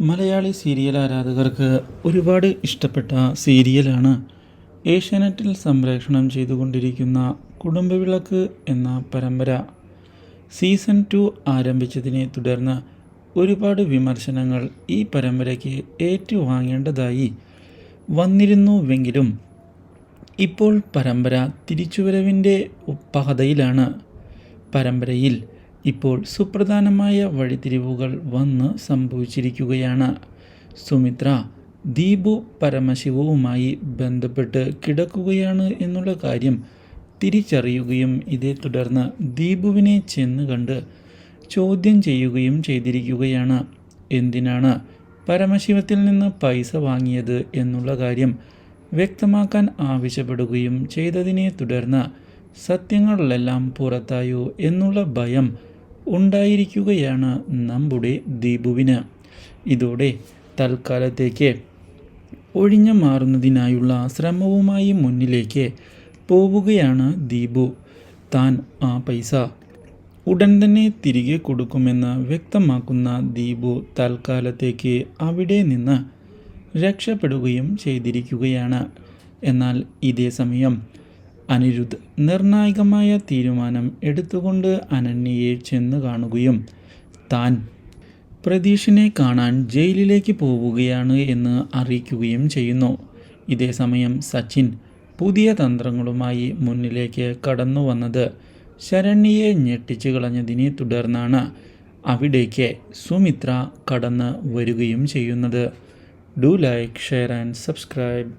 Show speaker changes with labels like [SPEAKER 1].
[SPEAKER 1] Malayali serial ആരാധകർക്ക് ഒരുപാട് ഇഷ്ടപ്പെട്ട സീരിയലാണ് ഏഷ്യാനെറ്റിൽ സംപ്രേഷണം ചെയ്തുകൊണ്ടിരിക്കുന്ന കുടുംബവിളക്ക് എന്ന പരമ്പര. സീസൺ ടു ആരംഭിച്ചതിനെ തുടർന്ന് ഒരുപാട് വിമർശനങ്ങൾ ഈ പരമ്പരയ്ക്ക് ഏറ്റുവാങ്ങേണ്ടതായി വന്നിരുന്നുവെങ്കിലും ഇപ്പോൾ പരമ്പര തിരിച്ചുവരവിന്റെ പാതയിലാണ്. പരമ്പരയിൽ ഇപ്പോൾ സുപ്രധാനമായ വഴിത്തിരിവുകൾ വന്ന് സംഭവിച്ചിരിക്കുകയാണ്. സുമിത്ര ദീപു പരമശിവവുമായി ബന്ധപ്പെട്ട് കിടക്കുകയാണ് എന്നുള്ള കാര്യം തിരിച്ചറിയുകയും ഇതേ തുടർന്ന് ദീപുവിനെ ചെന്ന് കണ്ട് ചോദ്യം ചെയ്യുകയും ചെയ്തിരിക്കുകയാണ്. എന്തിനാണ് പരമശിവത്തിൽ നിന്ന് പൈസ വാങ്ങിയത് എന്നുള്ള കാര്യം വ്യക്തമാക്കാൻ ആവശ്യപ്പെടുകയും ചെയ്തതിനെ തുടർന്ന് സത്യങ്ങളിലെല്ലാം പുറത്തായോ എന്നുള്ള ഭയം ഉണ്ടായിരിക്കുകയാണ് നമ്മുടെ ദീപുവിന്. ഇതോടെ തൽക്കാലത്തേക്ക് ഒഴിഞ്ഞു മാറുന്നതിനായുള്ള ശ്രമവുമായി മുന്നിലേക്ക് പോവുകയാണ് ദീപു. താൻ ആ പൈസ ഉടൻ തന്നെ തിരികെ കൊടുക്കുമെന്ന് വ്യക്തമാക്കുന്ന ദീപു തൽക്കാലത്തേക്ക് അവിടെ നിന്ന് രക്ഷപ്പെടുകയും ചെയ്തിരിക്കുകയാണ്. എന്നാൽ ഇതേ സമയം അനിരുദ്ധ് നിർണായകമായ തീരുമാനം എടുത്തുകൊണ്ട് അനന്യയെ ചെന്ന് കാണുകയും താൻ പ്രതീഷിനെ കാണാൻ ജയിലിലേക്ക് പോവുകയാണ് എന്ന് അറിയിക്കുകയും ചെയ്യുന്നു. ഇതേസമയം സച്ചിൻ പുതിയ തന്ത്രങ്ങളുമായി മുന്നിലേക്ക് കടന്നു വന്നത് ശരണ്യയെ ഞെട്ടിച്ചു കളഞ്ഞതിനെ തുടർന്നാണ്. അവിടേക്ക് സുമിത്ര കടന്ന് വരികയും ചെയ്യുന്നത്. Do like share and subscribe.